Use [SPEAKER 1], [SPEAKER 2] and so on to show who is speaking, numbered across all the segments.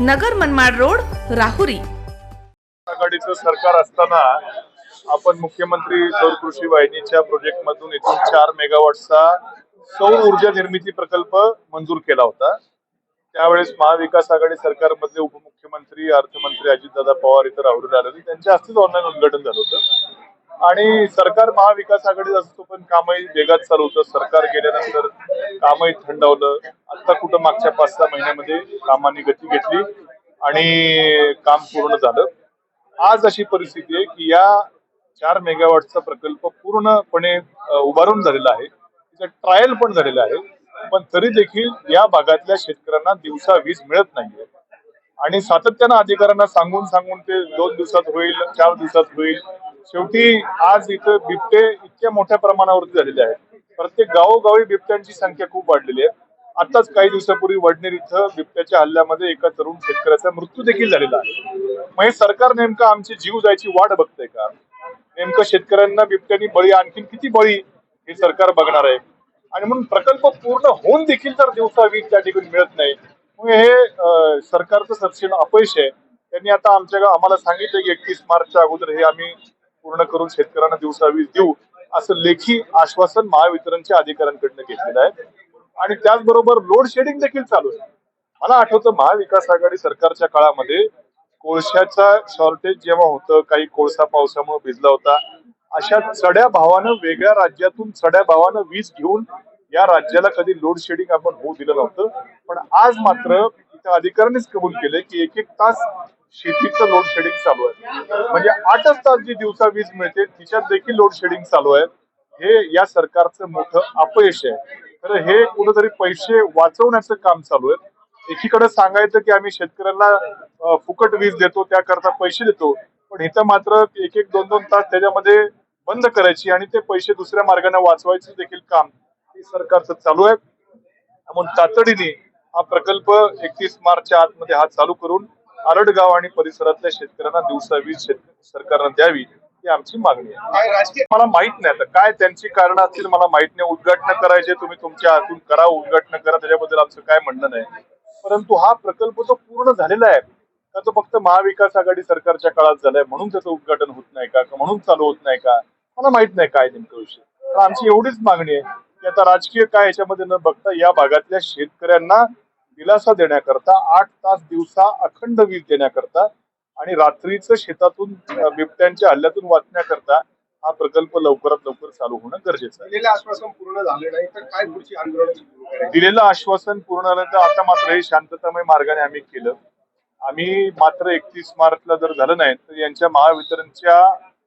[SPEAKER 1] Nagar Manmad road Rahuri.
[SPEAKER 2] आघाडीचं सरकार असताना आपण मुख्यमंत्री सौर कृषी वाहिनीच्या प्रोजेक्ट मधून एकूण चार मेगावॉटचा सौर ऊर्जा निर्मिती प्रकल्प मंजूर केला होता. त्यावेळेस महाविकास आघाडी सरकारमधले उपमुख्यमंत्री अर्थमंत्री अजितदादा पवार इथं राहुरी आले होते. त्यांच्या हस्तेच ऑनलाईन उद्घाटन झालं होतं. आणि सरकार महाविकास आघाडीत असतो पण कामही वेगात चालू होतं. सरकार गेल्यानंतर कामही थंडावलं. आता कुठं मागच्या पाच सहा महिन्यामध्ये कामाने गती घेतली आणि काम पूर्ण झालं. आज अशी परिस्थिती आहे की या चार मेगावॉटचा प्रकल्प पूर्णपणे उभारून झालेला आहे. त्याचं ट्रायल पण झालेलं आहे. पण तरी देखील या भागातल्या शेतकऱ्यांना दिवसा वीज मिळत नाहीये. आणि सातत्यानं अधिकाऱ्यांना सांगून सांगून ते दोन दिवसात होईल चार दिवसात होईल. शेवटी आज इथं बिबटे इतक्या मोठ्या प्रमाणावरती झालेले आहेत. प्रत्येक गावोगावी बिबट्यांची संख्या खूप वाढलेली आहे. आताच काही दिवसापूर्वी वडनेर इथं बिबट्याच्या हल्ल्यामध्ये एका तरुण शेतकऱ्याचा मृत्यू देखील झालेला आहे. मग हे सरकार नेमकं आमची जीव जायची वाट बघतंय का? नेमकं शेतकऱ्यांना बिबट्यांनी बळी आणखीन किती बळी हे सरकार बघणार आहे? आणि म्हणून प्रकल्प पूर्ण होऊन देखील जर दिवसा वीज त्या ठिकाणी मिळत नाही मग हे सरकारचं सबसिड अपयश आहे. त्यांनी आता आमच्या आम्हाला सांगितलं की एकतीस मार्चच्या अगोदर हे आम्ही पूर्ण करून शेतकऱ्यांना दिवसा वीज देऊ असं लेखी आश्वासन महावितरणच्या अधिकाऱ्यांकडनं घेतलेलं आहे. आणि त्याचबरोबर लोड शेडिंग देखील चालू आहे. मला आठवतं महाविकास आघाडी सरकारच्या काळामध्ये कोळशाचा शॉर्टेज जेव्हा होतं काही कोळसा पावसामुळे भिजला होता अशा चढ्या भावानं वेगळ्या राज्यातून चढ्या भावानं वीज घेऊन या राज्याला कधी लोड शेडिंग आपण होऊ दिलं नव्हतं. पण आज मात्र इथं अधिकाऱ्यांनीच कबूल केले की एक एक तास शेतीचं लोड शेडिंग चालू आहे. म्हणजे आठच तास जी दिवसा वीज मिळते तिच्यात देखील लोड शेडिंग चालू आहे. हे या सरकारचं मोठं अपयश आहे. तर हे कुठेतरी पैसे वाचवण्याचं काम चालू आहे. एकीकडे सांगायचं की आम्ही शेतकऱ्यांना फुकट वीज देतो त्याकरता पैसे देतो. पण इथं मात्र एक एक दोन दोन तास त्याच्यामध्ये बंद करायची आणि ते पैसे दुसऱ्या मार्गाने वाचवायचं देखील काम हे सरकारचं चालू आहे. म्हणून तातडीने हा प्रकल्प एकतीस मार्चच्या आतमध्ये हा चालू करून आरडगाव आणि परिसरातल्या शेतकऱ्यांना दिवसा वीज सरकारनं द्यावी ही आमची मागणी आहे. मला माहीत नाही आता काय त्यांची कारण असतील मला माहीत नाही. उद्घाटन करायचे तुम्ही तुमच्या हातून करा उद्घाटन करा त्याच्याबद्दल आमचं काय म्हणणं नाही. परंतु हा प्रकल्प तो पूर्ण झालेला आहे. का तो फक्त महाविकास आघाडी सरकारच्या काळात झालाय म्हणून त्याचं उद्घाटन होत नाही का म्हणून चालू होत नाही का? मला माहीत नाही काय नेमकं विषय. तर आमची एवढीच मागणी आहे की आता राजकीय काय याच्यामध्ये न बघता या भागातल्या शेतकऱ्यांना दिलासा देण्याकरता आठ तास दिवसा अखंड वीज देण्याकरता आणि रात्रीचं शेतातून बिबट्यांच्या हल्ल्यातून वाचण्याकरता हा प्रकल्प लवकरात लवकर चालू होणं गरजेचं आहे.
[SPEAKER 3] दिलेलं आश्वासन पूर्ण झाले नाही तर काय पुढची आहे?
[SPEAKER 2] दिलेलं आश्वासन पूर्ण झालं तर आता मात्र हे शांततामय मार्गाने आम्ही केलं. आम्ही मात्र एकतीस मार्चला जर झालं नाही तर यांच्या महावितरणच्या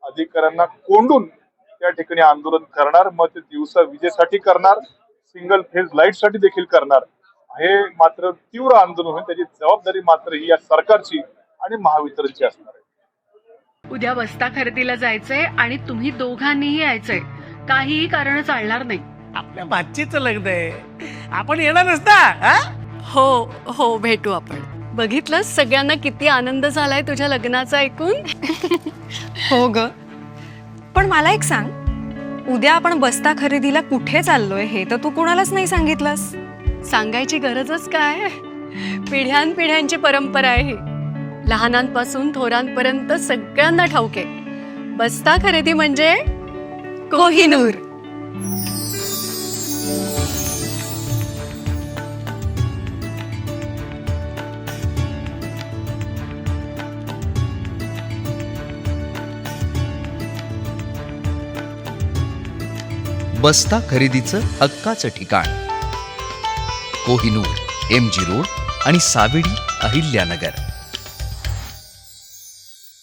[SPEAKER 2] अधिकाऱ्यांना कोंडून त्या ठिकाणी आंदोलन करणार मग ते दिवसा विजेसाठी करणार सिंगल फेज लाइटसाठी देखील करणार. हे मात्र तीव्र आंदोलन होईल त्याची जबाबदारी मात्र ही या सरकारची आणि महावितरणची असणार आहे.
[SPEAKER 4] उद्या बस्ता खरेदीला जायचंय आणि तुम्ही दोघांनीही यायचंय. काहीही कारण चालणार नाही.
[SPEAKER 5] आपल्या भाचीचं लग्न आहे. आपण येणार नसता हा?
[SPEAKER 6] हो हो भेटू आपण. बघितलं सगळ्यांना किती आनंद झालाय तुझ्या लग्नाचा ऐकून?
[SPEAKER 7] हो ग. पण मला एक सांग. उद्या आपण बस्ता खरेदीला कुठे चाललोय हे तर तू कुणालाच नाही सांगितलंस.
[SPEAKER 6] सांगायची गरजच काय? पिढ्यान पिढ्यांची परंपरा आहे लहानांपासून थोरांपर्यंत सगळ्यांना ठाऊक. आहे बस्ता खरेदी म्हणजे कोहिनूर.
[SPEAKER 8] बस्ता खरेदीचं हक्काचं ठिकाण. कोहिनूर एम जी रोड आणि सावेडी अहिल्यानगर.